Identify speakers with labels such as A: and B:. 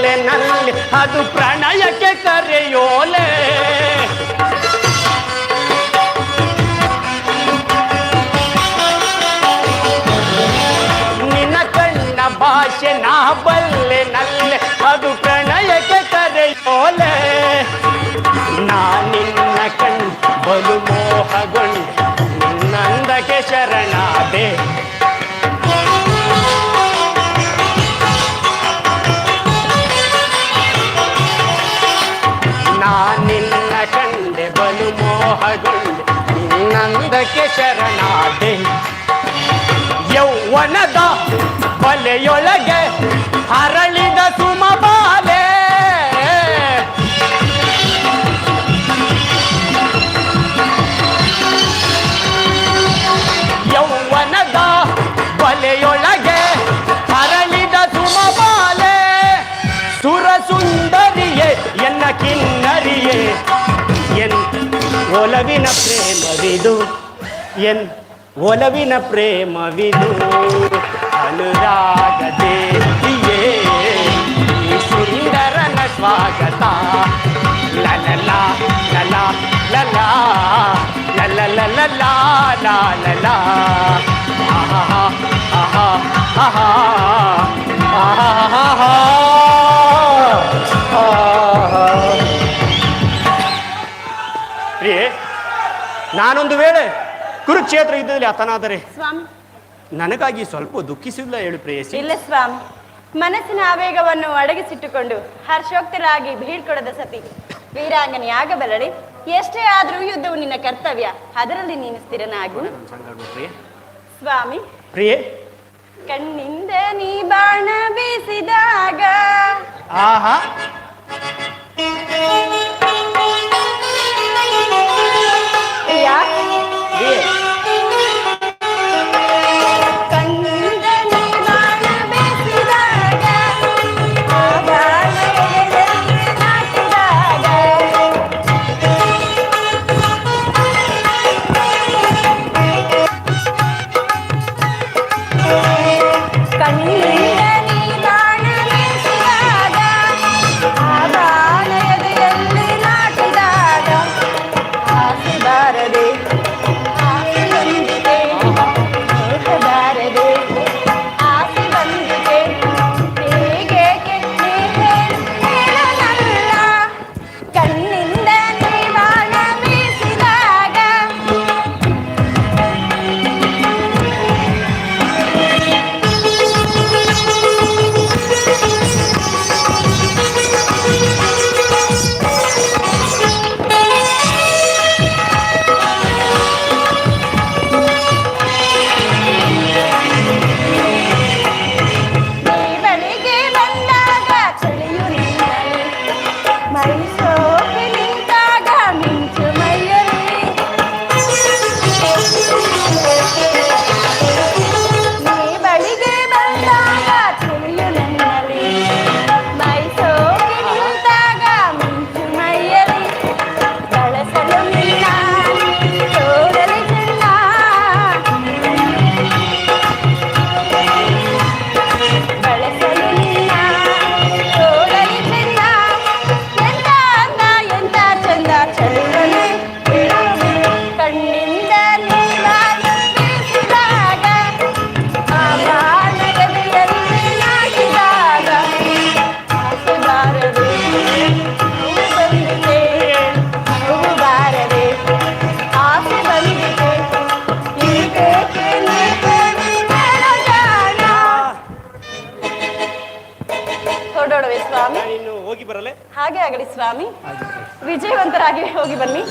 A: ಬಲ್ಲೆ ನಲ್ಲಿ ಅದು ಪ್ರಣಯಕ್ಕೆ ಕರೆಯೋಲೆ. ನಿನ್ನ ಕಣ್ಣ ಭಾಷೆ ನಾ ಬಲ್ಲೆ, ನಲ್ಲೆ ಅದು ಪ್ರಣಯಕ್ಕೆ ಕರೆಯೋಲೆ. ನಾ ನಿನ್ನ ಕಣ್ ಬಲು ಮೋಹಗೊಂಡು ಮೋಹಗೊಂಡೆ ನಂದಕ್ಕೆ ಶರಣಾದೆ. ಯೌವನದ ಬಲೆಯೊಳಗೆ ಹರಳಿದ ಸುಮಬಾಲೆ ಒಲವಿನ ಪ್ರೇಮವಿದು ಎನ್ ಒಲವಿನ ಪ್ರೇಮವಿದು ಅನುರಾಗ ದೇವಿಯೇ ಈ ಸುಂದರನ ಸ್ವಾಗತ ಲಲಲ ಲಲ ಲಲ ಲಲ ಲಲ ಲಾ ಲಲ ಆಹಾ ಆಹಾ ಆಹಾ ಆಹಾ ಆಹಾ ನಾನೊಂದು ವೇಳೆ ಕುರುಕ್ಷೇತ್ರ ಯುದ್ಧದಲ್ಲಿ ಹತನಾದರೆ
B: ಸ್ವಾಮಿ.
A: ನನಗಾಗಿ ಸ್ವಲ್ಪ ದುಃಖಿಸಿಲ್ಲ ಹೇಳು ಪ್ರೇಯಸಿ.
B: ಇಲ್ಲ ಸ್ವಾಮಿ. ಮನಸ್ಸಿನ ಆವೇಗವನ್ನು ಅಡಗಿಸಿಟ್ಟುಕೊಂಡು ಹರ್ಷೋಕ್ತರಾಗಿ ಬೀಳ್ಕೊಡದ ಸತಿ. ವೀರಾಂಗನೆ ಆಗಬಲ್ಲಳಿ ಎಷ್ಟೇ ಆದರೂ ಯುದ್ಧವು ನಿನ್ನ ಕರ್ತವ್ಯ. ಅದರಲ್ಲಿ ನೀನು ಸ್ಥಿರನಾಗು. ಸ್ವಾಮಿ.
A: ಪ್ರಿಯೆ.
B: ಕಣ್ಣಿಂದ ನೀ ಬಾಣ ಬೀಸಿದಾಗ
A: ಆಹಾ.
B: ಹಾಗೆ ಆಗಲಿ ಸ್ವಾಮಿ. ವಿಜಯವಂತರಾಗಿ ಹೋಗಿ ಬನ್ನಿ.